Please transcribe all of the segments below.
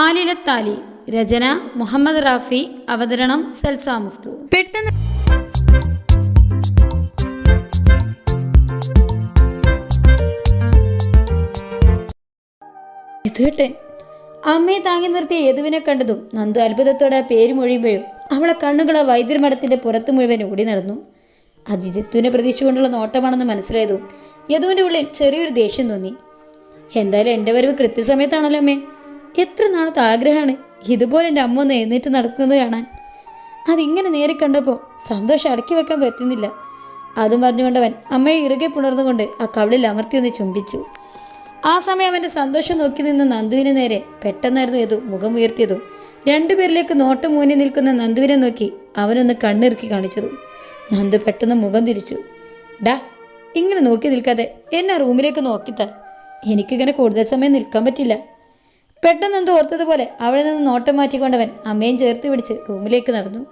ആലിലത്താലി രചന മുഹമ്മദ് റാഫി അവതരണം സൽസാമുസ്തു പെട്ടെന്ന് യദുവേട്ടൻ അമ്മയെ താങ്ങി നിർത്തിയ യദുവിനെ കണ്ടതും നന്ദു അത്ഭുതത്തോടെ ആ പേര് മൊഴിയുമ്പോഴും അവളെ കണ്ണുകൾ ആ വൈദ്യർമഠത്തിന്റെ പുറത്ത് മുഴുവൻ ഓടി നടന്നു. അജിജിത്തുവിനെ പ്രതീക്ഷിച്ചുകൊണ്ടുള്ള പ്രതീക്ഷ കൊണ്ടുള്ള നോട്ടമാണെന്ന് മനസ്സിലായതും യദുവിന്റെ ഉള്ളിൽ ചെറിയൊരു ദേഷ്യം തോന്നി. എന്തായാലും എന്റെ വരവ് കൃത്യസമയത്താണല്ലോ അമ്മേ. എത്ര നാളത്തെ ആഗ്രഹമാണ് ഇതുപോലെ എന്റെ അമ്മ ഒന്ന് എഴുന്നേറ്റ് നടക്കുന്നത് കാണാൻ? അതിങ്ങനെ നേരെ കണ്ടപ്പോൾ സന്തോഷം അടക്കി വെക്കാൻ പറ്റുന്നില്ല. അതും പറഞ്ഞുകൊണ്ടവൻ അമ്മയെ ഇറുകെ പുണർന്നുകൊണ്ട് ആ കവിളിൽ അമർത്തി ഒന്ന് ചുംബിച്ചു. ആ സമയം അവന്റെ സന്തോഷം നോക്കി നിന്ന നന്ദുവിന് നേരെ പെട്ടെന്നായിരുന്നു ഏതു മുഖം ഉയർത്തിയതും. രണ്ടുപേരിലേക്ക് നോട്ടം മൂന്നി നിൽക്കുന്ന നന്ദുവിനെ നോക്കി അവനൊന്ന് കണ്ണിറുക്കി കാണിച്ചതും. നന്ദു പെട്ടെന്ന് മുഖം തിരിച്ചു. ഡാ ഇങ്ങനെ നോക്കി നിൽക്കാതെ എന്നെ റൂമിലേക്ക് നോക്കിത്താ. എനിക്കിങ്ങനെ കൂടുതൽ സമയം നിൽക്കാൻ പറ്റില്ല. പെട്ടെന്ന് എന്തോ ഓർത്തതുപോലെ അവിടെ നിന്ന് നോട്ടം മാറ്റിക്കൊണ്ടവൻ അമ്മയും ചേർത്ത് പിടിച്ച് റൂമിലേക്ക് നടന്നു.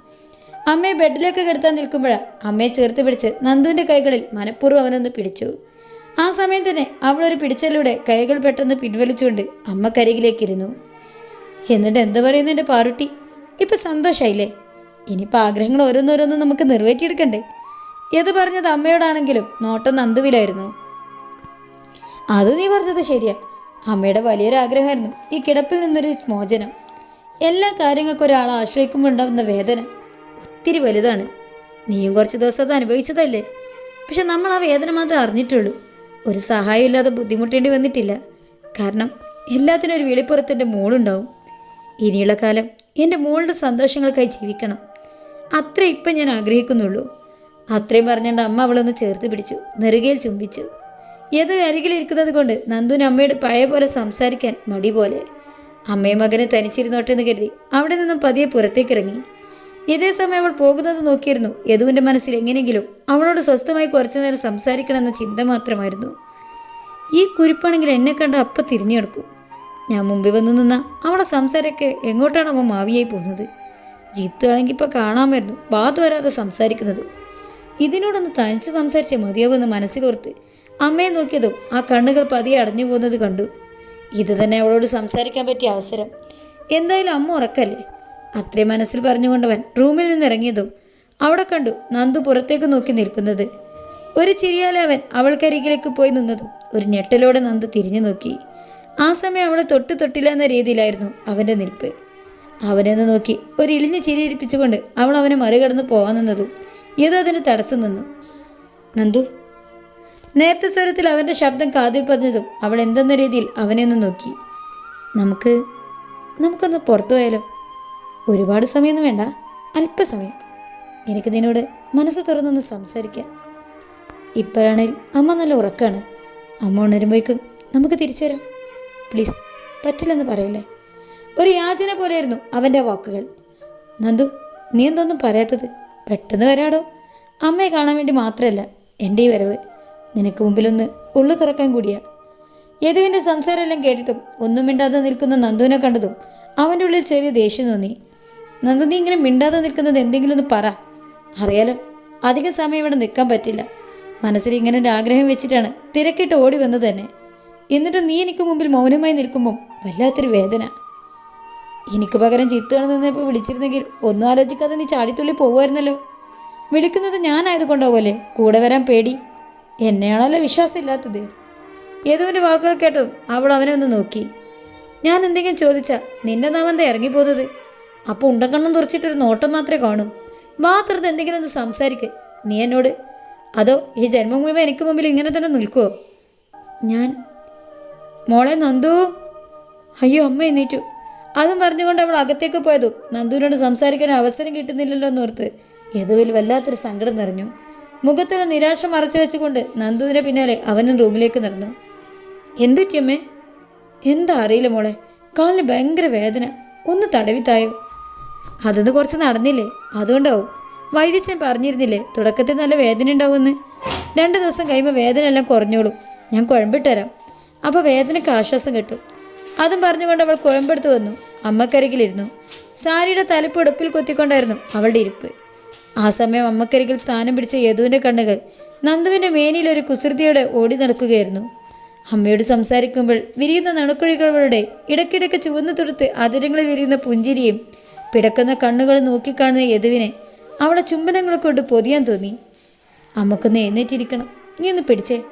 അമ്മയെ ബെഡിലേക്ക് കിടത്താൻ നിൽക്കുമ്പോഴാണ് അമ്മയെ ചേർത്ത് പിടിച്ച് നന്ദുവിന്റെ കൈകളിൽ മനഃപൂർവം അവനൊന്ന് പിടിച്ചു. ആ സമയം തന്നെ അവളൊരു പിടിച്ചലിലൂടെ കൈകൾ പെട്ടെന്ന് പിൻവലിച്ചുകൊണ്ട് അമ്മക്കരികിലേക്കിരുന്നു. എന്നിട്ട് എന്താ പറയുന്നു എന്റെ പാറുട്ടി? ഇപ്പം സന്തോഷമായില്ലേ ഇനിയിപ്പോൾ ആഗ്രഹങ്ങൾ ഓരോന്നോരോന്നും നമുക്ക് നിറവേറ്റിയെടുക്കണ്ടേ? ഏത് പറഞ്ഞത് അമ്മയോടാണെങ്കിലും നോട്ടം നന്ദുവിലായിരുന്നു. അത് നീ പറഞ്ഞത് ശരിയാ. അമ്മയുടെ വലിയൊരു ആഗ്രഹമായിരുന്നു ഈ കിടപ്പിൽ നിന്നൊരു മോചനം. എല്ലാ കാര്യങ്ങൾക്കും ഒരാൾ ആശ്രയിക്കുമ്പോൾ ഉണ്ടാവുന്ന വേദന ഒത്തിരി വലുതാണ്. നീയും കുറച്ച് ദിവസം അത് അനുഭവിച്ചതല്ലേ? പക്ഷെ നമ്മൾ ആ വേദന മാത്രം അറിഞ്ഞിട്ടുള്ളൂ. ഒരു സഹായമില്ലാതെ ബുദ്ധിമുട്ടേണ്ടി വന്നിട്ടില്ല. കാരണം എല്ലാത്തിനും ഒരു വെളിപ്പുറത്തിന്റെ മോളുണ്ടാവും. ഇനിയുള്ള കാലം എന്റെ മോളുടെ സന്തോഷങ്ങൾക്കായി ജീവിക്കണം. അത്ര ഇപ്പം ഞാൻ ആഗ്രഹിക്കുന്നുള്ളൂ. അത്രയും പറഞ്ഞുകൊണ്ട് അമ്മ അവളൊന്ന് ചേർത്ത് പിടിച്ചു നെറുകയിൽ ചുംബിച്ചു. ഏത് അരികിലിരിക്കുന്നത് കൊണ്ട് നന്ദുവിന് അമ്മയോട് പഴയ പോലെ സംസാരിക്കാൻ മടി പോലെ. അമ്മയും മകനെ തനിച്ചിരുന്നോട്ടെ എന്ന് കരുതി അവിടെ നിന്നും പതിയെ പുറത്തേക്കിറങ്ങി ഇതേ സമയം അവൾ പോകുന്നത് നോക്കിയിരുന്നു. യദുവിന്റെ മനസ്സിൽ എങ്ങനെയെങ്കിലും അവളോട് സ്വസ്ഥമായി കുറച്ചു നേരം സംസാരിക്കണമെന്ന ചിന്ത മാത്രമായിരുന്നു. ഈ കുരിപ്പാണെങ്കിൽ എന്നെ കണ്ട് അപ്പം തിരിഞ്ഞെടുക്കും. ഞാൻ മുമ്പിൽ വന്ന് നിന്ന അവളെ സംസാരമൊക്കെ എങ്ങോട്ടാണ് അവൻ മാവിയായി പോകുന്നത്? ജിത്തു ആണെങ്കിൽ ഇപ്പോൾ കാണാമായിരുന്നു. ബാത്ത് വരാതെ സംസാരിക്കുന്നത്. ഇതിനോടൊന്ന് തനിച്ച് സംസാരിച്ച മതിയാവുമെന്ന് മനസ്സിലോർത്ത് അമ്മയെ നോക്കിയതും ആ കണ്ണുകൾ പതിയെ അടഞ്ഞു പോകുന്നത് കണ്ടു. ഇത് തന്നെ അവളോട് സംസാരിക്കാൻ പറ്റിയ അവസരം. എന്തായാലും അമ്മ ഉറക്കല്ലേ? അത്രയും മനസ്സിൽ പറഞ്ഞുകൊണ്ടവൻ റൂമിൽ നിന്ന് ഇറങ്ങിയതും അവിടെ കണ്ടു നന്ദു പുറത്തേക്ക് നോക്കി നിൽക്കുന്നത്. ഒരു ചിരിയാലെ അവൻ അവൾക്കരികിലേക്ക് പോയി നിന്നതും ഒരു ഞെട്ടലോടെ നന്ദു തിരിഞ്ഞു നോക്കി. ആ സമയം അവളെ തൊട്ട് തൊട്ടില്ല എന്ന രീതിയിലായിരുന്നു അവന്റെ നിൽപ്പ്. അവനെന്ന് നോക്കി ഒരു ഇളിഞ്ഞ് ചിരിയിരിപ്പിച്ചുകൊണ്ട് അവൾ അവനെ മറികടന്ന് പോകാൻ നിന്നതും ഇത് അതിന് തടസ്സം നിന്നു. നന്ദു നേരത്തെ സ്വരത്തിൽ അവന്റെ ശബ്ദം കാതിൽ പതിഞ്ഞതും അവൾ എന്തെന്ന രീതിയിൽ അവനെ ഒന്ന് നോക്കി. നമുക്ക് നമുക്കൊന്ന് പുറത്തു പോയാലോ? ഒരുപാട് സമയമൊന്നും വേണ്ട. അല്പസമയം. എനിക്ക് നിന്നോട് മനസ്സ് തുറന്നൊന്ന് സംസാരിക്കാൻ ഇപ്പോഴാണെങ്കിൽ അമ്മ നല്ല ഉറക്കാണ്. അമ്മ ഉണരുമ്പോഴേക്കും നമുക്ക് തിരിച്ചു വരാം. പ്ലീസ് പറ്റില്ലെന്ന് പറയല്ലേ? ഒരു യാചന പോലെയായിരുന്നു അവന്റെ വാക്കുകൾ. നന്ദു നീ എന്തൊന്നും പറയാത്തത്? പെട്ടെന്ന് വരാടോ? അമ്മയെ കാണാൻ വേണ്ടി മാത്രമല്ല എന്റെ ഈ വരവ്. നിനക്ക് മുമ്പിലൊന്ന് ഉള്ളു തുറക്കാൻ കൂടിയാ. യദുവിന്റെ സംസാരമെല്ലാം കേട്ടിട്ടും ഒന്നും മിണ്ടാതെ നിൽക്കുന്ന നന്ദുവിനെ കണ്ടതും അവന്റെ ഉള്ളിൽ ചെറിയ ദേഷ്യം തോന്നി. നന്ദു നീ ഇങ്ങനെ മിണ്ടാതെ നിൽക്കുന്നത് എന്തെങ്കിലും ഒന്ന് പറ. അറിയാലോ അധികം സമയം ഇവിടെ നിൽക്കാൻ പറ്റില്ല. മനസ്സിൽ ഇങ്ങനെ ഒരു ആഗ്രഹം വെച്ചിട്ടാണ് തിരക്കിട്ട് ഓടി വന്നത് തന്നെ എന്നിട്ട് നീ എനിക്ക് മുമ്പിൽ മൗനമായി നിൽക്കുമ്പം വല്ലാത്തൊരു വേദന. എനിക്ക് പകരം ചിത്തുകാണ് നിന്നപ്പോൾ വിളിച്ചിരുന്നെങ്കിൽ ഒന്നും ആലോചിക്കാതെ നീ ചാടിത്തുള്ളി പോകുമായിരുന്നല്ലോ വിളിക്കുന്നത് ഞാനായതുകൊണ്ടാവുമല്ലേ കൂടെ വരാൻ പേടി. എന്നെയാണല്ലോ വിശ്വാസമില്ലാത്തത്? യദുവിന്റെ വാക്കുകൾ കേട്ടും അവൾ അവനെ ഒന്ന് നോക്കി. ഞാൻ എന്തെങ്കിലും ചോദിച്ചാൽ നിന്റെ നാമന്ത ഇറങ്ങിപ്പോകുന്നത്. അപ്പോൾ ഉണ്ടക്കണ്ണം തുറച്ചിട്ടൊരു നോട്ടം മാത്രമേ കാണൂ. മാത്രം എന്തെങ്കിലും ഒന്ന് സംസാരിക്ക്. നീ എന്നോട് അതോ ഈ ജന്മം മുഴുവൻ എനിക്ക് മുമ്പിൽ ഇങ്ങനെ തന്നെ നിൽക്കുമോ ഞാൻ മോളെ നന്ദു. അയ്യോ അമ്മ എണീറ്റു. അതും പറഞ്ഞുകൊണ്ട് അവൾ അകത്തേക്ക് പോയതും നന്ദുവിനോട് സംസാരിക്കാൻ അവസരം കിട്ടുന്നില്ലല്ലോ എന്നോർത്ത് യദുവിൽ വല്ലാത്തൊരു സങ്കടം നിറഞ്ഞു. മുഖത്തുള്ള നിരാശ മറച്ചു വെച്ചുകൊണ്ട് നന്ദുവിനെ പിന്നാലെ അവനും റൂമിലേക്ക് നടന്നു. എന്തൊക്കെയമ്മേ എന്താ അറിയില്ല മോളെ. കാലിന് ഭയങ്കര വേദന. ഒന്ന് തടവിത്തായോ അതൊന്ന് കുറച്ച് നടന്നില്ലേ? അതുകൊണ്ടാവും. വൈദ്യച്ചൻ പറഞ്ഞിരുന്നില്ലേ തുടക്കത്തിൽ നല്ല വേദന ഉണ്ടാവുമെന്ന്. രണ്ട് ദിവസം കഴിയുമ്പോൾ വേദന എല്ലാം കുറഞ്ഞോളൂ. ഞാൻ കുഴമ്പിട്ടുതരാം അപ്പോൾ വേദനയ്ക്ക് ആശ്വാസം കിട്ടും. അതും പറഞ്ഞുകൊണ്ട് അവൾ കുഴമ്പെടുത്ത് വന്നു. അമ്മക്കരികിലിരുന്നു. സാരിയുടെ തലപ്പ് ഉടുപ്പിൽ കൊത്തിക്കൊണ്ടായിരുന്നു അവളുടെ ഇരിപ്പ്. ആ സമയം അമ്മക്കരികിൽ സ്ഥാനം പിടിച്ച യദുവിന്റെ കണ്ണുകൾ നന്ദുവിന്റെ മേനിയിൽ ഒരു കുസൃതിയോടെ ഓടി നടക്കുകയായിരുന്നു. അമ്മയോട് സംസാരിക്കുമ്പോൾ വിരിയുന്ന നണുക്കുഴികളുടെ ഇടയ്ക്കിടയ്ക്ക് ചുവന്നു തൊടുത്ത് അതിരങ്ങളിൽ വിരിയുന്ന പുഞ്ചിരിയും പിടക്കുന്ന കണ്ണുകൾ നോക്കിക്കാണുന്ന യദുവിനെ അവളെ ചുംബനങ്ങൾ കൊണ്ട് പൊതിയാൻ തോന്നി. അമ്മക്കൊന്ന് എഴുന്നേറ്റിരിക്കണം. നീ ഒന്ന് പിടിച്ചേ.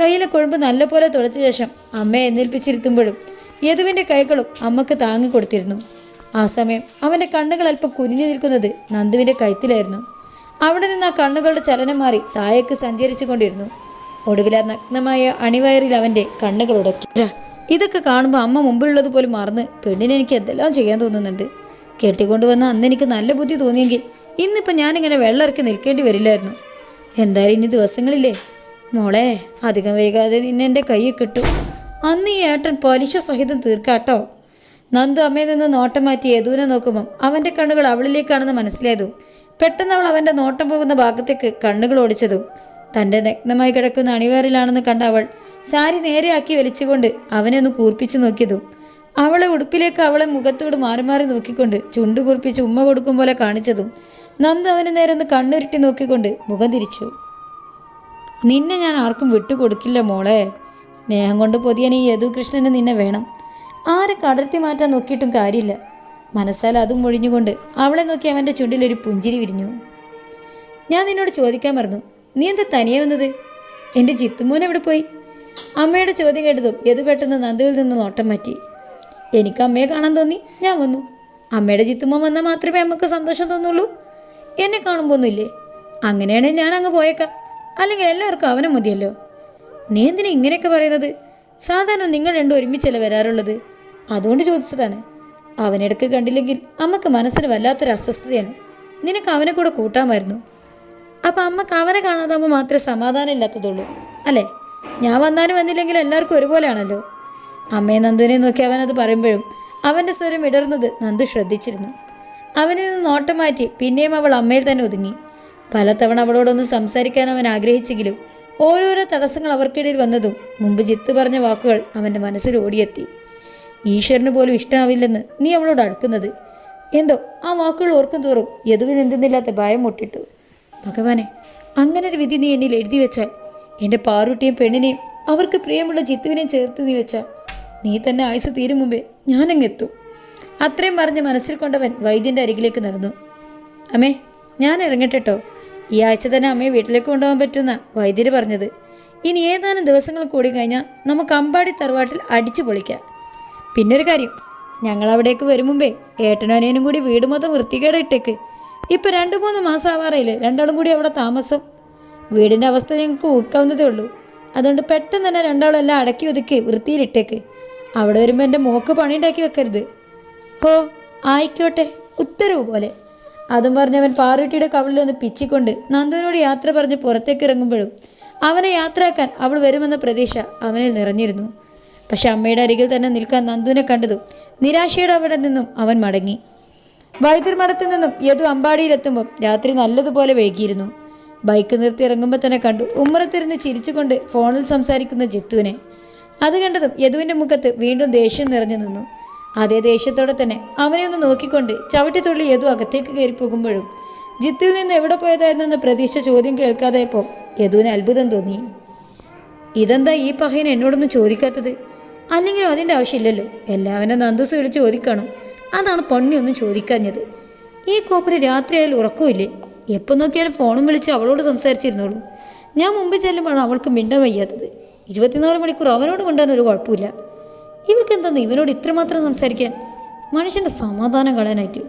കയ്യിലെ കുഴമ്പ് നല്ലപോലെ തുടച്ച ശേഷം അമ്മയെ എഴുന്നേൽപ്പിച്ചിരുത്തുമ്പോഴും യദുവിന്റെ കൈകളും അമ്മയ്ക്ക് താങ്ങി കൊടുത്തിരുന്നു. ആ സമയം അവന്റെ കണ്ണുകൾ അല്പം കുനിഞ്ഞു നിൽക്കുന്നത് നന്ദുവിന്റെ കഴുത്തിലായിരുന്നു. അവിടെ നിന്ന് ആ കണ്ണുകളുടെ ചലനം മാറി താഴേക്ക് സഞ്ചരിച്ചു കൊണ്ടിരുന്നു. ഒടുവിൽ ആ നഗ്നമായ അണിവയറിൽ അവന്റെ കണ്ണുകൾ ഉടക്കി. ഇതൊക്കെ കാണുമ്പോൾ അമ്മ മുമ്പിലുള്ളത് പോലും മറന്ന് പെണ്ണിനെ എനിക്ക് എന്തെല്ലാം ചെയ്യാൻ തോന്നുന്നുണ്ട്. കെട്ടിക്കൊണ്ടുവന്ന അന്ന് എനിക്ക് നല്ല ബുദ്ധി തോന്നിയെങ്കിൽ ഇന്നിപ്പോൾ ഞാനിങ്ങനെ വെള്ളമിറക്കി നിൽക്കേണ്ടി വരില്ലായിരുന്നു. എന്തായാലും ഇനി ദിവസങ്ങളില്ലേ? മോളെ അധികം വൈകാതെ നിന്നെ എന്റെ കയ്യിൽ കിട്ടും. അന്ന് ഈ ഏട്ടൻ പലിശ സഹിതം തീർക്കാട്ടോ. നന്ദു അമ്മയിൽ നിന്ന് നോട്ടം മാറ്റി യദുവിനെ നോക്കുമ്പോൾ അവന്റെ കണ്ണുകൾ അവളിലേക്കാണെന്ന് മനസ്സിലായതും പെട്ടെന്ന് അവൾ അവന്റെ നോട്ടം പോകുന്ന ഭാഗത്തേക്ക് കണ്ണുകൾ ഓടിച്ചതും തന്റെ നഗ്നമായി കിടക്കുന്ന അണിവേറിലാണെന്ന് കണ്ട അവൾ സാരി നേരെയാക്കി വലിച്ചുകൊണ്ട് അവനെ ഒന്ന് കൂർപ്പിച്ചു നോക്കിയതും അവളെ ഉടുപ്പിലേക്ക് അവളെ മുഖത്തോട് മാറി മാറി നോക്കിക്കൊണ്ട് ചുണ്ടു കുറിപ്പിച്ച് ഉമ്മ കൊടുക്കും പോലെ കാണിച്ചതും നന്ദു അവന് നേരെ ഒന്ന് കണ്ണുരുട്ടി നോക്കിക്കൊണ്ട് മുഖം തിരിച്ചു. നിന്നെ ഞാൻ ആർക്കും വിട്ടുകൊടുക്കില്ല മോളെ. സ്നേഹം കൊണ്ട് പൊതിയാൻ ഈ യദു കൃഷ്ണന് നിന്നെ വേണം. ആരെ കടർത്തി മാറ്റാൻ നോക്കിയിട്ടും കാര്യമില്ല. മനസ്സാൽ അതും ഒഴിഞ്ഞുകൊണ്ട് അവളെ നോക്കി അവന്റെ ചുണ്ടിലൊരു പുഞ്ചിരി വിരിഞ്ഞു. ഞാൻ നിന്നോട് ചോദിക്കാൻ മറന്നു. നീ എന്താ തനിയെ വന്നത്? എന്റെ ജിത്തുമോൻ എവിടെ പോയി? അമ്മയുടെ ചോദ്യം കേട്ടതും യദു പെട്ടെന്ന് നന്ദുവിൽ നിന്ന് നോട്ടം മാറ്റി. എനിക്ക് അമ്മയെ കാണാൻ തോന്നി. ഞാൻ വന്നു. അമ്മയുടെ ചിത്തുമോൻ വന്നാൽ മാത്രമേ അമ്മയ്ക്ക് സന്തോഷം തോന്നുള്ളൂ. എന്നെ കാണുമ്പോൾ ഒന്നുമില്ലേ അങ്ങനെയാണെങ്കിൽ ഞാൻ അങ്ങ് പോയേക്കാം. അല്ലെങ്കിൽ എല്ലാവർക്കും അവനെ മതിയല്ലോ. നീ എന്തിനാ ഇങ്ങനെയൊക്കെ പറയുന്നത്? സാധാരണ നിങ്ങൾ രണ്ടും ഒരുമിച്ചല്ലേ വരാറുള്ളത്. അതുകൊണ്ട് ചോദിച്ചതാണ് അവനിടക്ക് കണ്ടില്ലെങ്കിൽ അമ്മയ്ക്ക് മനസ്സിന് വല്ലാത്തൊരു അസ്വസ്ഥതയാണ്. നിനക്ക് അവനെ കൂടെ കൂട്ടാമായിരുന്നു. അപ്പം അമ്മയ്ക്ക് അവനെ കാണാതാകുമ്പോൾ മാത്രമേ സമാധാനം ഇല്ലാത്തതുള്ളൂ അല്ലേ? ഞാൻ വന്നാലും വന്നില്ലെങ്കിലും എല്ലാവർക്കും ഒരുപോലെയാണല്ലോ. അമ്മയെ നന്ദുവിനെ നോക്കി അവനത് പറയുമ്പോഴും അവന്റെ സ്വരം ഇടർന്നത് നന്ദു ശ്രദ്ധിച്ചിരുന്നു. അവനിൽ നിന്ന് നോട്ടം മാറ്റി പിന്നെയും അവൾ അമ്മയിൽ തന്നെ ഒതുങ്ങി. പലതവണ അവളോടൊന്ന് സംസാരിക്കാൻ അവൻ ആഗ്രഹിച്ചെങ്കിലും ഓരോരോ തടസ്സങ്ങൾ അവർക്കിടയിൽ വന്നതും മുമ്പ് ജിത്ത് പറഞ്ഞ വാക്കുകൾ അവന്റെ മനസ്സിൽ ഓടിയെത്തി. ഈശ്വരന് പോലും ഇഷ്ടമാവില്ലെന്ന് നീ അവളോട് അടുക്കുന്നത്? എന്തോ ആ വാക്കുകൾ ഓർക്കും തോറും യദുവിന് എന്തെന്നില്ലാത്ത ഭയം മുട്ടിട്ടു. ഭഗവാനെ അങ്ങനെ ഒരു വിധി നീ എന്നിൽ എഴുതി വെച്ചാൽ എന്റെ പാറുട്ടിയും പെണ്ണിനെയും അവർക്ക് പ്രിയമുള്ള ജിത്തുവിനെയും ചേർത്ത് നീ വെച്ചാൽ നീ തന്നെ ആയുസ് തീരും മുമ്പേ ഞാനങ്ങെത്തും അത്രയും പറഞ്ഞ് മനസ്സിൽ കൊണ്ടവൻ വൈദ്യന്റെ അരികിലേക്ക് നടന്നു. അമ്മേ ഞാൻ ഇറങ്ങട്ടെട്ടോ ഈ ആഴ്ച തന്നെ അമ്മയെ വീട്ടിലേക്ക് കൊണ്ടുപോകാൻ പറ്റുന്ന വൈദ്യര് പറഞ്ഞത്. ഇനി ഏതാനും ദിവസങ്ങൾ കൂടി കഴിഞ്ഞാൽ നമുക്ക് അമ്പാടി തറവാട്ടിൽ അടിച്ചു പൊളിക്കാം. പിന്നെ ഒരു കാര്യം ഞങ്ങൾ അവിടേക്ക് വരും മുമ്പേ ഏട്ടനും അനിയനും കൂടി വീട് മൊത്തം വൃത്തികേട് ഇട്ടേക്ക് ഇപ്പം രണ്ട് മൂന്ന് മാസം ആവാറായില്ലേ രണ്ടാളും കൂടി അവിടെ താമസം. വീടിന്റെ അവസ്ഥ ഞങ്ങൾക്ക് ഊക്കാവുന്നതേ ഉള്ളൂ. അതുകൊണ്ട് പെട്ടെന്ന് തന്നെ രണ്ടാളും എല്ലാം അടക്കി ഒതുക്കി വൃത്തിയിലിട്ടേക്ക്. അവിടെ വരുമ്പോൾ എന്റെ മോക്ക് പണിയുണ്ടാക്കി വെക്കരുത്. ഹോ ആയിക്കോട്ടെ ഉത്തരവ് പോലെ. അതും പറഞ്ഞ് അവൻ പാറുട്ടിയുടെ കവളിൽ ഒന്ന് പിച്ചിക്കൊണ്ട് നന്ദുവിനോട് യാത്ര പറഞ്ഞ് പുറത്തേക്ക് ഇറങ്ങുമ്പോഴും അവനെ യാത്രയാക്കാൻ അവൾ വരുമെന്ന പ്രതീക്ഷ അവനിൽ നിറഞ്ഞിരുന്നു. പക്ഷെ അമ്മയുടെ അരികിൽ തന്നെ നിൽക്കാൻ നന്ദുവിനെ കണ്ടതും നിരാശയുടെ അവിടെ നിന്നും അവൻ മടങ്ങി. വൈദ്യുർമഠത്തിൽ നിന്നും യദു അമ്പാടിയിലെത്തുമ്പോൾ രാത്രി നല്ലതുപോലെ വൈകിയിരുന്നു. ബൈക്ക് നിർത്തി ഇറങ്ങുമ്പോൾ തന്നെ കണ്ടു ഉമ്മറത്തിരുന്ന് ചിരിച്ചുകൊണ്ട് ഫോണിൽ സംസാരിക്കുന്ന ജിത്തുവിനെ. അത് കണ്ടതും യദുവിന്റെ മുഖത്ത് വീണ്ടും ദേഷ്യം നിറഞ്ഞു നിന്നു. അതേ ദേഷ്യത്തോടെ തന്നെ അവനെ ഒന്ന് നോക്കിക്കൊണ്ട് ചവിട്ടിത്തുള്ളി യദു അകത്തേക്ക് കയറി പോകുമ്പോഴും ജിത്തുവിൽ നിന്ന് എവിടെ പോയതായിരുന്നെന്ന് പ്രതീക്ഷ ചോദ്യം കേൾക്കാതായപ്പോൾ യദുവിന് അത്ഭുതം തോന്നി. ഇതെന്താ ഈ പഹയൻ എന്നോടൊന്നും ചോദിക്കാത്തത്? അല്ലെങ്കിലും അതിന്റെ ആവശ്യമില്ലല്ലോ. എല്ലാവരും നന്ദസ് വിളിച്ച് ചോദിക്കണം. അതാണ് പൊണ്ണിയൊന്നും ചോദിക്കാഞ്ഞത്. ഈ കോപ്പര് രാത്രിയായാലും ഉറക്കമില്ലേ എപ്പോൾ നോക്കിയാലും ഫോണും വിളിച്ച് അവളോട് സംസാരിച്ചിരുന്നോളൂ. ഞാൻ മുമ്പ് ചെല്ലുമ്പോൾ അവൾക്ക് മിണ്ടാൻ വയ്യാത്തത്. ഇരുപത്തിനാല് മണിക്കൂർ അവനോട് മിണ്ടാൻ ഒരു കുഴപ്പമില്ല. ഇവൾക്ക് എന്താന്ന് ഇവനോട് ഇത്രമാത്രം സംസാരിക്കാൻ? മനുഷ്യന്റെ സമാധാനം കളയാനായിട്ട്.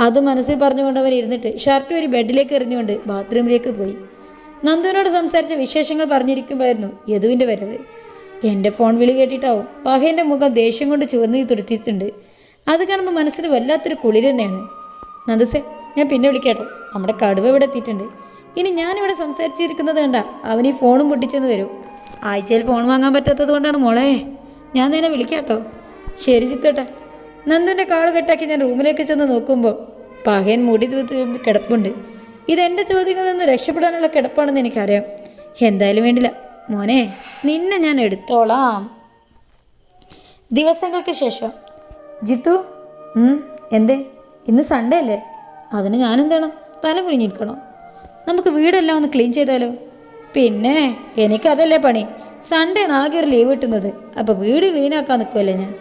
അത് മനസ്സിൽ പറഞ്ഞുകൊണ്ട് അവൻ ഇരുന്നിട്ട് ഷർട്ട് ഒരു ബെഡിലേക്ക് എറിഞ്ഞുകൊണ്ട് ബാത്റൂമിലേക്ക് പോയി. നന്ദുവിനോട് സംസാരിച്ച വിശേഷങ്ങൾ പറഞ്ഞിരിക്കുമ്പോഴായിരുന്നു യദുവിന്റെ വരവ്. എന്റെ ഫോൺ വിളി കേട്ടിട്ടാവും. പഹേന്റെ മുഖം ദേഷ്യം കൊണ്ട് ചുവന്നു തുരുത്തിയിട്ടുണ്ട്. അത് കാണുമ്പോൾ മനസ്സിന് വല്ലാത്തൊരു കുളിർ തന്നെയാണ്. നന്ദസേ ഞാൻ പിന്നെ വിളിക്കാട്ടോ. നമ്മുടെ കടുവ ഇവിടെ എത്തിയിട്ടുണ്ട്. ഇനി ഞാനിവിടെ സംസാരിച്ചിരിക്കുന്നത് കണ്ട അവൻ ഈ ഫോണും പൊട്ടിച്ചെന്ന് വരും ആഴ്ചയിൽ ഫോൺ വാങ്ങാൻ പറ്റാത്തത് കൊണ്ടാണ് മോളെ. ഞാൻ നിന്നെ വിളിക്കാട്ടോ. ശരി ചിത്തോട്ടെ. നന്ദുവിന്റെ കാട് കെട്ടാക്കി ഞാൻ റൂമിലേക്ക് ചെന്ന് നോക്കുമ്പോൾ പഹയൻ മുടി കിടപ്പുണ്ട്. ഇതെന്റെ ചോദ്യങ്ങളിൽ നിന്ന് രക്ഷപ്പെടാനുള്ള കിടപ്പാണെന്ന് എനിക്കറിയാം. എന്തായാലും വേണ്ടില്ല. മോനെ നിന്നെ ഞാൻ എടുത്തോളാം. ദിവസങ്ങൾക്ക് ശേഷം ജിത്തു എന്തേ? ഇന്ന് സൺഡേ അല്ലേ? അതിന് ഞാനെന്താണ് തല കുനിഞ്ഞിരിക്കണോ നമുക്ക് വീടെല്ലാം ഒന്ന് ക്ലീൻ ചെയ്താലോ? പിന്നെ എനിക്കതല്ലേ പണി. സൺഡേ ആണ് ആകെ ഒരു ലീവ് കിട്ടുന്നത്. അപ്പോൾ വീട് ക്ലീനാക്കാൻ നിൽക്കുമല്ലേ ഞാൻ?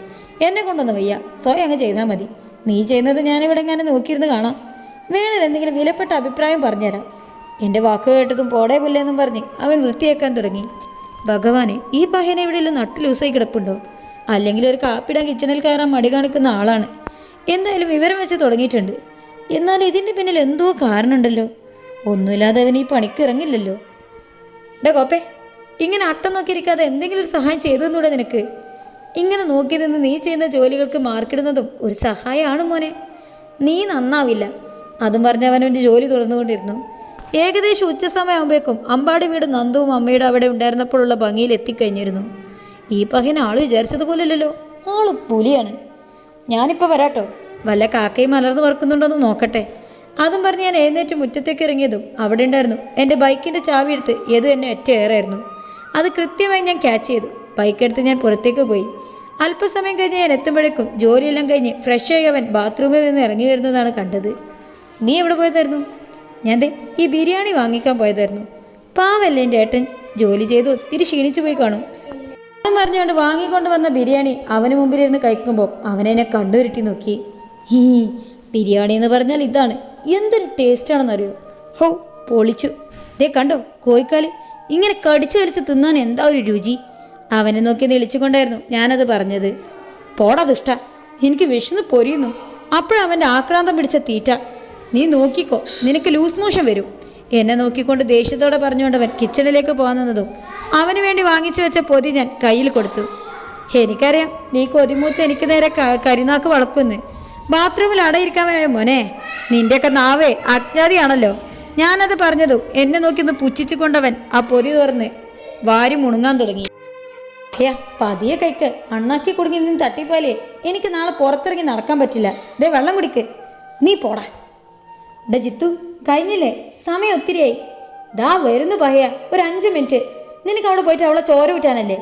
എന്നെ കൊണ്ടൊന്നും വയ്യ. സ്വയം അങ്ങ് ചെയ്താൽ മതി. നീ ചെയ്യുന്നത് ഞാനിവിടെ ഇങ്ങനെ നോക്കിയിരുന്ന് കാണാം. വേണേൽ എന്തെങ്കിലും വിലപ്പെട്ട അഭിപ്രായം പറഞ്ഞുതരാം. എന്റെ വാക്ക് കേട്ടതും പോടേ പുല്ലെന്നും പറഞ്ഞ് അവൻ വൃത്തിയാക്കാൻ തുടങ്ങി. ഭഗവാനെ ഈ പഹ്യനെ എവിടെയെല്ലാം നട്ട് ലൂസായി കിടപ്പുണ്ടോ? അല്ലെങ്കിൽ ഒരു കാപ്പിടാൻ കിച്ചണിൽ കയറാൻ മടി കാണിക്കുന്ന ആളാണ്. എന്തായാലും വിവരം വെച്ച് തുടങ്ങിയിട്ടുണ്ട്. എന്നാൽ ഇതിന്റെ പിന്നിൽ എന്തോ കാരണമുണ്ടല്ലോ? ഒന്നുമില്ലാതെ അവൻ ഈ പണിക്ക് ഇറങ്ങില്ലല്ലോ. ഡേ കോപ്പേ ഇങ്ങനെ അട്ടം നോക്കിയിരിക്കാതെ എന്തെങ്കിലും ഒരു സഹായം ചെയ്തതെന്നൂടെ നിനക്ക്? ഇങ്ങനെ നോക്കി നിന്ന് നീ ചെയ്യുന്ന ജോലികൾക്ക് മാർക്കിടുന്നതും ഒരു സഹായമാണ് മോനെ. നീ നന്നാവില്ല. അതും പറഞ്ഞ് അവൻ ജോലി തുടർന്നുകൊണ്ടിരുന്നു ഏകദേശം ഉച്ചസമയമാകുമ്പോഴേക്കും അമ്പാടി വീട് നന്ദുവും അമ്മയുടെ അവിടെ ഉണ്ടായിരുന്നപ്പോഴുള്ള ഭംഗിയിൽ എത്തിക്കഴിഞ്ഞിരുന്നു. ഈ പഹിന് ആൾ വിചാരിച്ചതുപോലല്ലോ ആൾ പുലിയാണ്. ഞാനിപ്പോൾ വരാട്ടോ. വല്ല കാക്കയും മലർന്നു പറക്കുന്നുണ്ടോന്ന് നോക്കട്ടെ. അതും പറഞ്ഞ് ഞാൻ എഴുന്നേറ്റ് മുറ്റത്തേക്ക് ഇറങ്ങിയതും അവിടെ ഉണ്ടായിരുന്നു. എന്റെ ബൈക്കിന്റെ ചാവി എടുത്ത് ഏത് എന്നെ ഒറ്റ അത് കൃത്യമായി ഞാൻ ക്യാച്ച് ചെയ്തു. ബൈക്ക് എടുത്ത് ഞാൻ പുറത്തേക്ക് പോയി. അല്പസമയം കഴിഞ്ഞ് ഞാൻ എത്തുമ്പോഴേക്കും ജോലിയെല്ലാം കഴിഞ്ഞ് ഫ്രഷ് ആയി അവൻ ബാത്റൂമിൽ നിന്ന് ഇറങ്ങി വരുന്നതാണ് കണ്ടത്. നീ എവിടെ പോയതായിരുന്നു? ഞാൻ ദേ ഈ ബിരിയാണി വാങ്ങിക്കാൻ പോയതായിരുന്നു. പാവല്ലേ എന്റെ ഏട്ടൻ? ജോലി ചെയ്തു ഒത്തിരി ക്ഷീണിച്ചു പോയി കാണും. ഞാൻ പറഞ്ഞുകൊണ്ട് വാങ്ങിക്കൊണ്ട് വന്ന ബിരിയാണി അവന് മുമ്പിലിരുന്ന് കഴിക്കുമ്പോൾ അവനെന്നെ കണ്ടുരുട്ടി നോക്കി. ഹീ ബിരിയാണി എന്ന് പറഞ്ഞാൽ ഇതാണ്. എന്തൊരു ടേസ്റ്റാണെന്നറിയോ? ഹോ പൊളിച്ചു. ദേ കണ്ടോ കോഴിക്കാൽ. ഇങ്ങനെ കടിച്ചു വലിച്ച് തിന്നാൻ എന്താ ഒരു രുചി? അവനെ നോക്കി നിളിച്ചുകൊണ്ടായിരുന്നു ഞാനത് പറഞ്ഞത്. പോടാ ദുഷ്ട എനിക്ക് വിശന്ന് പൊരിയുന്നു. അപ്പോഴവന്റെ ആക്രാന്തം പിടിച്ച തീറ്റ. നീ നോക്കിക്കോ നിനക്ക് ലൂസ് മോഷൻ വരും. എന്നെ നോക്കിക്കൊണ്ട് ദേഷ്യത്തോടെ പറഞ്ഞുകൊണ്ടവൻ കിച്ചണിലേക്ക് പോകാൻ നിന്നതും അവന് വേണ്ടി വാങ്ങിച്ചു വെച്ച പൊതി ഞാൻ കയ്യിൽ കൊടുത്തു. എനിക്കറിയാം നീ കൊതിമൂത്ത് എനിക്ക് നേരെ കരിനാക്ക് വളക്കുന്ന് ബാത്റൂമിൽ അടയിരിക്കാൻ വേ മോനെ? നിന്റെയൊക്കെ നാവേ അജ്ഞാതിയാണല്ലോ. ഞാനത് പറഞ്ഞതും എന്നെ നോക്കി ഒന്ന് പുച്ഛിച്ചു കൊണ്ടവൻ ആ പൊതി തുറന്ന് വാരി മുണുങ്ങാൻ തുടങ്ങി. അയ്യാ പതിയെ കൈക്ക് അണ്ണാക്കി കുടുങ്ങി നിന്ന് തട്ടിപ്പോലേ. എനിക്ക് നാളെ പുറത്തിറങ്ങി നടക്കാൻ പറ്റില്ല. ദേ വെള്ളം കുടിക്ക്. നീ പോടാ. ഡേ ജിത്തു കഴിഞ്ഞില്ലേ? സമയം ഒത്തിരിയായി. ദാ വരുന്നു പഹയ ഒരു അഞ്ച് മിനിറ്റ്. നിനക്ക് അവിടെ പോയിട്ട് അവളെ ചോര ഊറ്റാനല്ലേ?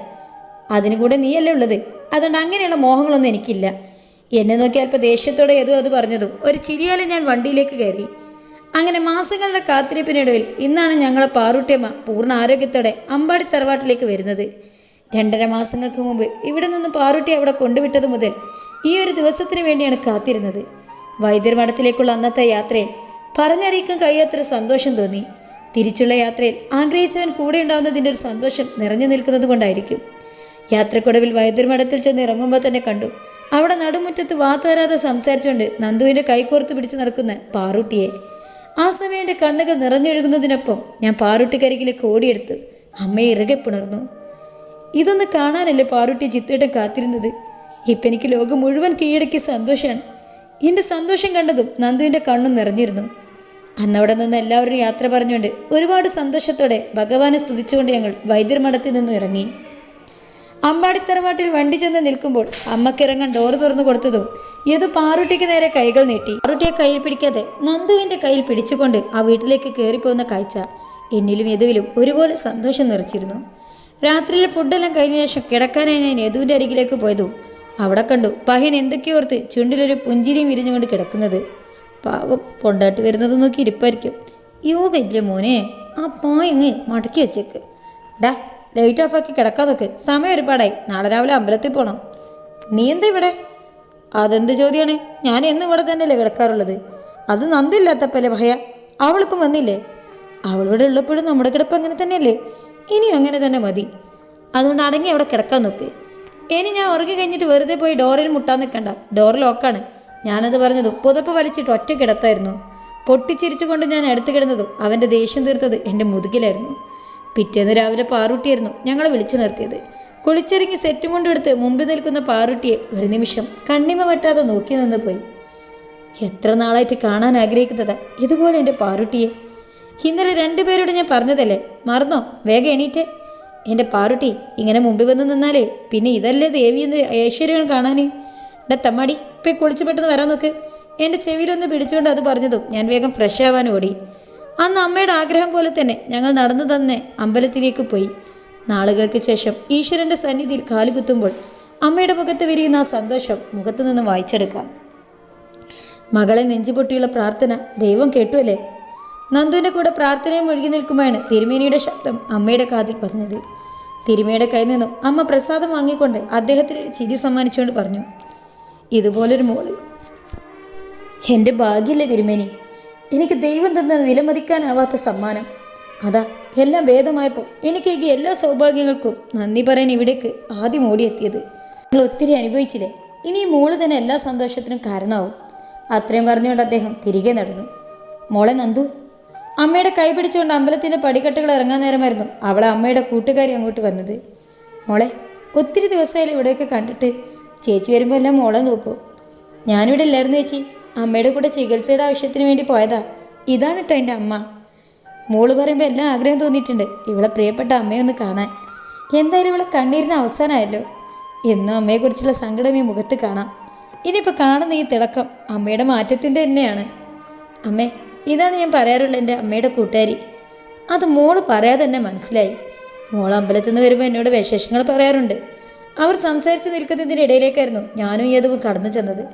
അതിനു കൂടെ നീയല്ലേ ഉള്ളത്. അതുകൊണ്ട് അങ്ങനെയുള്ള മോഹങ്ങളൊന്നും എനിക്കില്ല. എന്നെ നോക്കി അല്പം ദേഷ്യത്തോടെ ഏതോ അത് പറഞ്ഞതും ഒരു ചിരിയാലെ ഞാൻ വണ്ടിയിലേക്ക് കയറി. അങ്ങനെ മാസങ്ങളുടെ കാത്തിരിപ്പിനിടയിൽ ഇന്നാണ് ഞങ്ങളെ പാറൂട്ടിയമ്മ പൂർണ ആരോഗ്യത്തോടെ അമ്പാടി തറവാട്ടിലേക്ക് വരുന്നത്. രണ്ടര മാസങ്ങൾക്ക് മുമ്പ് ഇവിടെ നിന്ന് പാറൂട്ടി അവിടെ കൊണ്ടുവിട്ടത് മുതൽ ഈ ഒരു ദിവസത്തിന് വേണ്ടിയാണ് കാത്തിരുന്നത്. വൈദ്യർ മഠത്തിലേക്കുള്ള അന്നത്തെ യാത്രയിൽ പറഞ്ഞറിയിക്കാൻ കഴിയാത്തൊരു സന്തോഷം തോന്നി. തിരിച്ചുള്ള യാത്രയിൽ ആഗ്രഹിച്ചവൻ കൂടെ ഉണ്ടാകുന്നതിന്റെ ഒരു സന്തോഷം നിറഞ്ഞു നിൽക്കുന്നത് കൊണ്ടായിരിക്കും. യാത്രക്കൊടുവിൽ വൈദ്യർ മഠത്തിൽ ചെന്ന് ഇറങ്ങുമ്പോൾ തന്നെ കണ്ടു. അവിടെ നടുമുറ്റത്ത് വാത്തുവരാതെ സംസാരിച്ചുകൊണ്ട് നന്ദുവിന്റെ കൈകോർത്ത് പിടിച്ചു നടക്കുന്ന പാറുട്ടിയെ. ആ സമയം എന്റെ കണ്ണുകൾ നിറഞ്ഞൊഴുകുന്നതിനൊപ്പം ഞാൻ പാറൂട്ടിക്കരികിലേക്ക് ഓടിയെടുത്ത് അമ്മയെ ഇറകെ പുണർന്നു. ഇതൊന്ന് കാണാനല്ലേ പാറുട്ടി ചിത്തേട്ടൻ കാത്തിരുന്നത്? ഇപ്പം എനിക്ക് ലോകം മുഴുവൻ കീഴടക്കിയ സന്തോഷമാണ് എന്റെ സന്തോഷം കണ്ടതും നന്ദുവിന്റെ കണ്ണും നിറഞ്ഞിരുന്നു. അന്നവിടെ നിന്ന് എല്ലാവരും യാത്ര പറഞ്ഞുകൊണ്ട് ഒരുപാട് സന്തോഷത്തോടെ ഭഗവാനെ സ്തുതിച്ചുകൊണ്ട് ഞങ്ങൾ വൈദ്യർ മഠത്തിൽ നിന്നും ഇറങ്ങി. അമ്പാടിത്തറവാട്ടിൽ വണ്ടി ചെന്ന് നിൽക്കുമ്പോൾ അമ്മക്കിറങ്ങാൻ ഡോറ് തുറന്നു കൊടുത്തതും ഏതോ പാറുട്ടിക്ക് നേരെ കൈകൾ നീട്ടി. പാറുട്ടിയെ കയ്യിൽ പിടിക്കാതെ നന്ദുവിന്റെ കയ്യിൽ പിടിച്ചുകൊണ്ട് ആ വീട്ടിലേക്ക് കയറിപ്പോകുന്ന കാഴ്ച എന്നിലും യദുവിലും ഒരുപോലെ സന്തോഷം നിറച്ചിരുന്നു. രാത്രിയിലെ ഫുഡെല്ലാം കഴിഞ്ഞ ശേഷം കിടക്കാനായി ഞാൻ യദുവിന്റെ അരികിലേക്ക് പോയതും അവിടെ കണ്ടു പഹ്യൻ എന്തൊക്കെയോർത്ത് ചുണ്ടിലൊരു പുഞ്ചിരിയും വിരിഞ്ഞുകൊണ്ട് കിടക്കുന്നത്. പാവം കൊണ്ടാട്ട് വരുന്നത് നോക്കി ഇരിപ്പായിരിക്കും. യോഗ ഇല്ല മോനെ ആ പായങ്ങ് മടക്കി വെച്ചേക്ക്. ഡാ ലൈറ്റ് ഓഫാക്കി കിടക്കാൻ നോക്ക്. സമയം ഒരുപാടായി. നാളെ രാവിലെ അമ്പലത്തിൽ പോകണം നീ എന്താ ഇവിടെ? അതെന്ത് ചോദ്യമാണ് ഞാൻ എന്നും ഇവിടെ തന്നെയല്ലേ കിടക്കാറുള്ളത്. അത് നന്ദില്ലാത്തപ്പല്ലേ ഭയ? അവളിപ്പം വന്നില്ലേ? അവളിവിടെ ഉള്ളപ്പോഴും നമ്മുടെ കിടപ്പ് അങ്ങനെ തന്നെയല്ലേ? ഇനിയും അങ്ങനെ തന്നെ മതി. അതുകൊണ്ട് അടങ്ങി അവിടെ കിടക്കാൻ നോക്ക്. ഇനി ഞാൻ ഉറങ്ങി കഴിഞ്ഞിട്ട് വെറുതെ പോയി ഡോറിൽ മുട്ടാൻ നിൽക്കണ്ട. ഡോർ ലോക്കാണ്. ഞാനത് പറഞ്ഞത് പുതപ്പ് വലിച്ചിട്ട് ഒറ്റ കിടത്തായിരുന്നു. പൊട്ടിച്ചിരിച്ചുകൊണ്ട് ഞാൻ അടുത്ത് കിടന്നതും അവന്റെ ദേഷ്യം തീർത്തത് എന്റെ മുതുകിലായിരുന്നു. പിറ്റേന്ന് രാവിലെ പാറുട്ടിയായിരുന്നു ഞങ്ങളെ വിളിച്ചു നിർത്തിയത്. കുളിച്ചിറങ്ങി സെറ്റും കൊണ്ടെടുത്ത് മുമ്പിൽ നിൽക്കുന്ന പാറുട്ടിയെ ഒരു നിമിഷം കണ്ണിമ വെട്ടാതെ നോക്കി നിന്ന് പോയി. എത്ര നാളായിട്ട് കാണാൻ ആഗ്രഹിക്കുന്നതാ ഇതുപോലെ എന്റെ പാറുട്ടിയെ. ഇന്നലെ രണ്ടുപേരോട് ഞാൻ പറഞ്ഞതല്ലേ? മറന്നോ? വേഗം എണീറ്റേ. എന്റെ പാറുട്ടി ഇങ്ങനെ മുമ്പിൽ വന്ന് നിന്നാലേ പിന്നെ ഇതല്ലേ ദേവി എന്ന് ഐശ്വര്യം കാണാൻ ഡത്തമ്മടി തമ്മാടി. ഇപ്പം കുളിച്ച് പെട്ടെന്ന് വരാൻ നോക്ക്. എന്റെ ചെവിയിലൊന്ന് പിടിച്ചുകൊണ്ട് അത് പറഞ്ഞതും ഞാൻ വേഗം ഫ്രഷ് ആവാൻ ഓടി. അന്ന് അമ്മയുടെ ആഗ്രഹം പോലെ തന്നെ ഞങ്ങൾ നടന്നു തന്നെ അമ്പലത്തിലേക്ക് പോയി. നാളുകൾക്ക് ശേഷം ഈശ്വരന്റെ സന്നിധിയിൽ കാലുകുത്തുമ്പോൾ അമ്മയുടെ മുഖത്ത് വിരിയുന്ന ആ സന്തോഷം മുഖത്തു നിന്ന് വായിച്ചെടുക്കാം. മകളെ നെഞ്ചുപൊട്ടിയുള്ള പ്രാർത്ഥന ദൈവം കേട്ടുവല്ലേ നന്ദുവിന്റെ കൂടെ പ്രാർത്ഥനയും ഒഴുകി നിൽക്കുമ്പോഴാണ് തിരുമേനിയുടെ ശബ്ദം അമ്മയുടെ കാതിൽ പതിഞ്ഞത്. തിരുമയുടെ കയ്യിൽ നിന്നും അമ്മ പ്രസാദം വാങ്ങിക്കൊണ്ട് അദ്ദേഹത്തിന് ഒരു ചിരി സമ്മാനിച്ചുകൊണ്ട് പറഞ്ഞു ഇതുപോലൊരു മോൾ. എന്റെ ഭാഗ്യല്ലേ തിരുമേനി. എനിക്ക് ദൈവം തന്ന വിലമതിക്കാനാവാത്ത സമ്മാനം. അതാ എല്ലാം ഭേദമായപ്പോൾ എനിക്ക് ഈ എല്ലാ സൗഭാഗ്യങ്ങൾക്കും നന്ദി പറയാൻ ഇവിടേക്ക് ആദ്യം ഓടിയെത്തിയത്. നിങ്ങൾ ഒത്തിരി അനുഭവിച്ചില്ലേ? ഇനി മോൾ തന്നെ എല്ലാ സന്തോഷത്തിനും കാരണമാവും. അത്രയും പറഞ്ഞുകൊണ്ട് അദ്ദേഹം തിരികെ നടന്നു. മോളെ നന്ദു അമ്മയുടെ കൈ പിടിച്ചുകൊണ്ട് അമ്പലത്തിന്റെ പടിക്കെട്ടുകൾ ഇറങ്ങാൻ നേരമായിരുന്നു അവളെ അമ്മയുടെ കൂട്ടുകാരി അങ്ങോട്ട് വന്നത്. മോളെ ഒത്തിരി ദിവസമായാലും ഇവിടെയൊക്കെ കണ്ടിട്ട് ചേച്ചി വരുമ്പോൾ എല്ലാം മോളെ നോക്കൂ. ഞാനിവിടെ ഇല്ലായിരുന്നു ചേച്ചി. അമ്മയുടെ കൂടെ ചികിത്സയുടെ ആവശ്യത്തിന് വേണ്ടി പോയതാ. ഇതാണ് കേട്ടോ എന്റെ അമ്മ. മോൾ പറയുമ്പോൾ എല്ലാം ആഗ്രഹം തോന്നിയിട്ടുണ്ട് ഇവളെ പ്രിയപ്പെട്ട അമ്മയൊന്ന് കാണാൻ. എന്തായാലും ഇവളെ കണ്ണീരിന് അവസാനമായല്ലോ. എന്നും അമ്മയെക്കുറിച്ചുള്ള സങ്കടം ഈ മുഖത്ത് കാണാം. ഇനിയിപ്പോൾ കാണുന്ന ഈ തിളക്കം അമ്മയുടെ മാറ്റത്തിന്റെ തന്നെയാണ്. അമ്മേ ഇതാണ് ഞാൻ പറയാറുള്ള എന്റെ അമ്മയുടെ കൂട്ടുകാരി. അത് മോൾ പറയാതെ തന്നെ മനസ്സിലായി. മോൾ അമ്പലത്തിൽ നിന്ന് വരുമ്പോൾ എന്നോട് വിശേഷങ്ങൾ പറയാറുണ്ട്. അവർ സംസാരിച്ച് നിൽക്കുന്നതിന്റെ ഇടയിലേക്കായിരുന്നു ഞാനും ഏതും കടന്നു ചെന്നത്.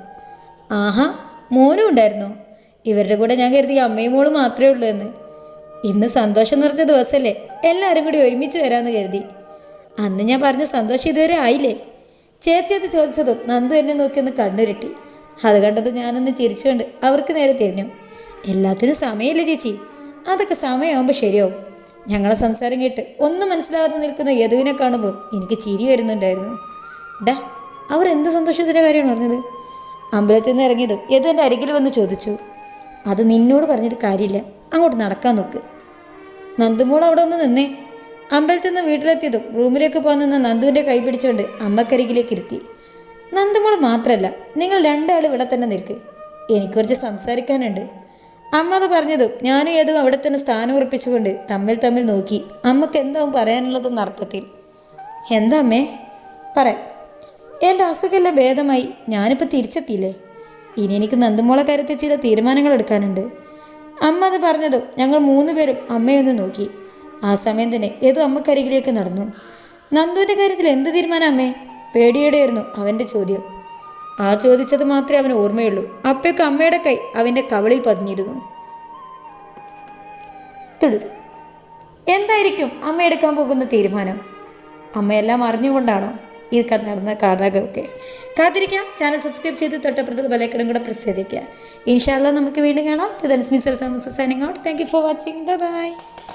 ആഹാ മോനും ഉണ്ടായിരുന്നു? ഇവരുടെ കൂടെ ഞാൻ കരുതി അമ്മയും മോളും മാത്രമേ ഉള്ളൂ എന്ന്. ഇന്ന് സന്തോഷം നിറച്ച ദിവസമല്ലേ എല്ലാവരും കൂടി ഒരുമിച്ച് വരാമെന്ന് കരുതി. അന്ന് ഞാൻ പറഞ്ഞ സന്തോഷം ഇതുവരെ ആയില്ലേ? ചേച്ചി അത് ചോദിച്ചതും നന്ദു എന്നെ നോക്കി ഒന്ന് കണ്ണുരുട്ടി. അത് കണ്ടത് ഞാനൊന്ന് ചിരിച്ചുകൊണ്ട് അവർക്ക് നേരെ തിരിഞ്ഞു. എല്ലാത്തിനും സമയമില്ല ചേച്ചി? അതൊക്കെ സമയമാകുമ്പോൾ ശരിയാവും. ഞങ്ങളെ സംസാരം കേട്ട് ഒന്നും മനസ്സിലാവാതെ നിൽക്കുന്ന യദുവിനെ കാണുമ്പോൾ എനിക്ക് ചിരി വരുന്നുണ്ടായിരുന്നു. ഡാ അവർ എന്ത് സന്തോഷത്തിന്റെ കാര്യമാണ് പറഞ്ഞത്? അമ്പലത്തിൽ നിന്ന് ഇറങ്ങിയതും യദു എന്റെ അരികിൽ വന്ന് ചോദിച്ചു. അത് നിന്നോട് പറഞ്ഞിട്ട് കാര്യമില്ല. അങ്ങോട്ട് നടക്കാൻ നോക്ക്. നന്ദുമോൾ അവിടെ ഒന്ന് നിന്നേ. അമ്പലത്തിൽ നിന്ന് വീട്ടിലെത്തിയതും റൂമിലേക്ക് പോകാൻ നിന്ന നന്ദുവിന്റെ കൈ പിടിച്ചുകൊണ്ട് അമ്മക്കരികിലേക്ക് ഇരുത്തി. നന്ദുമോൾ മാത്രമല്ല നിങ്ങൾ രണ്ടാൾ ഇവിടെ തന്നെ നിൽക്ക്. എനിക്ക് കുറച്ച് സംസാരിക്കാനുണ്ട്. അമ്മ അത് പറഞ്ഞതും ഞാനും ഏതും അവിടെ തന്നെ സ്ഥാനം ഉറപ്പിച്ചുകൊണ്ട് തമ്മിൽ തമ്മിൽ നോക്കി. അമ്മയ്ക്ക് എന്താവും പറയാനുള്ളതെന്ന അർത്ഥത്തിൽ. എന്താ അമ്മേ? പറയാം എന്റെ അസുഖമെല്ലാം ഭേദമായി. ഞാനിപ്പോൾ തിരിച്ചെത്തിയില്ലേ? ഇനി എനിക്ക് നന്ദുമോളെ കാര്യത്തിൽ ചില തീരുമാനങ്ങൾ എടുക്കാനുണ്ട്. അമ്മ അത് പറഞ്ഞതും ഞങ്ങൾ മൂന്ന് പേരും അമ്മയൊന്ന് നോക്കി. ആ സമയം തന്നെ ഏതോ അമ്മക്കരികിലേക്ക് നടന്നു. നന്ദുവിന്റെ കാര്യത്തിൽ എന്ത് തീരുമാനം അമ്മേ? പേടിയോടെയായിരുന്നു അവന്റെ ചോദ്യം. ആ ചോദിച്ചത് മാത്രമേ അവന് ഓർമ്മയുള്ളൂ. അപ്പയൊക്കെ അമ്മയുടെ കൈ അവന്റെ കവളിൽ പതിഞ്ഞിരുന്നു. എന്തായിരിക്കും അമ്മ എടുക്കാൻ പോകുന്ന തീരുമാനം? അമ്മയെല്ലാം അറിഞ്ഞുകൊണ്ടാണോ ഈ നടന്ന കാടകമൊക്കെ കാത്തിരിക്കാം. ചാനൽ സബ്സ്ക്രൈബ് ചെയ്ത് തൊട്ടപ്പുറത്തുള്ള ബലക്കടം കൂടെ പ്രസ് ചെയ്തേക്കുക ഇൻഷാല്ല നമുക്ക് വീണ്ടും കാണാം. Signing out. Thank you for watching bye bye